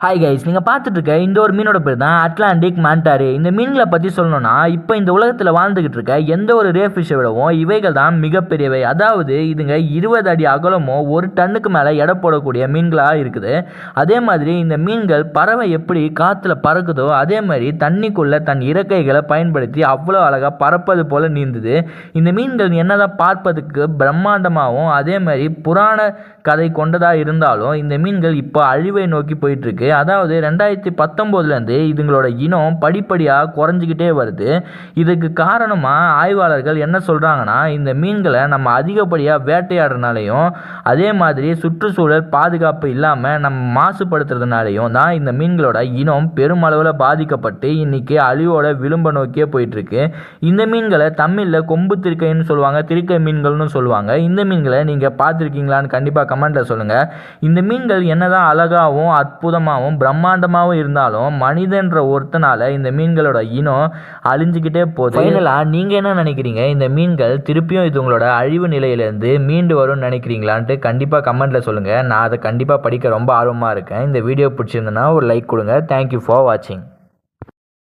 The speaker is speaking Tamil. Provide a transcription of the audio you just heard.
ஹாய் கைஸ் நீங்கள் பார்த்துட்டு இருக்க இந்த ஒரு மீனோட பேர் தான் அட்லாண்டிக் மாண்டாரு இந்த மீன்களை பற்றி சொல்லணும்னா இப்போ இந்த உலகத்தில் வாழ்ந்துக்கிட்டு இருக்க எந்த ஒரு ரே ஃபிஷ்ஷை விடவும் இவைகள் தான் மிகப்பெரியவை. அதாவது இதுங்க இருபது அடி அகலமோ ஒரு டன்னுக்கு மேலே எடை போடக்கூடிய மீன்களாக இருக்குது. அதே மாதிரி இந்த மீன்கள் பறவை எப்படி காற்றுல பறக்குதோ அதே மாதிரி தண்ணிக்குள்ளே தன் இறக்கைகளை பயன்படுத்தி அவ்வளோ அழகாக பறப்பது போல் நீந்துது. இந்த மீன்கள் என்னதான் பார்ப்பதுக்கு பிரம்மாண்டமாகவும் அதே மாதிரி புராண கதை கொண்டதாக இருந்தாலும் இந்த மீன்கள் இப்போ அழிவை நோக்கி போயிட்டுருக்கு அதாவது ரெண்டாயிரத்தி பத்தொம்போதுலேருந்து இதுங்களோட இனம் படிப்படியாக குறைஞ்சிக்கிட்டே வருது. இதுக்கு காரணமாக ஆய்வாளர்கள் என்ன சொல்கிறாங்கன்னா இந்த மீன்களை நம்ம அதிகப்படியாக வேட்டையாடுறதுனாலையும் அதே மாதிரி சுற்றுச்சூழல் பாதுகாப்பு இல்லாமல் நம்ம மாசுபடுத்துறதுனாலையும் தான் இந்த மீன்களோட இனம் பெருமளவில் பாதிக்கப்பட்டு இன்னைக்கு அழிவோட விளிம்ப நோக்கியே போயிட்டுருக்கு. இந்த மீன்களை தமிழில் கொம்பு திருக்கைன்னு சொல்லுவாங்க திருக்கை மீன்கள்னு சொல்லுவாங்க. இந்த மீன்களை நீங்கள் பார்த்துருக்கீங்களான்னு கண்டிப்பாக கமெண்ட்டில் சொல்லுங்கள் இந்த மீன்கள் என்னதான் அழகாகவும் அற்புதமாக அற்புதமாகவும் பிரம்மாண்டமாகவும் இருந்தாலும் மனிதன்ற ஒருத்தனால இந்த மீன்களோட இனம் அழிஞ்சுக்கிட்டே போகுது. ஃபைனலாக நீங்கள் என்ன நினைக்கிறீங்க? இந்த மீன்கள் திருப்பியும் இது உங்களோட அழிவு நிலையிலேருந்து மீண்டு வரும்னு நினைக்கிறீங்களான்ட்டு கண்டிப்பாக கமெண்ட்டில் சொல்லுங்கள் நான் அதை கண்டிப்பாக படிக்க ரொம்ப ஆர்வமாக இருக்கேன். இந்த வீடியோ பிடிச்சிருந்தேன்னா ஒரு லைக் கொடுங்க. தேங்க்யூ ஃபார் வாட்சிங்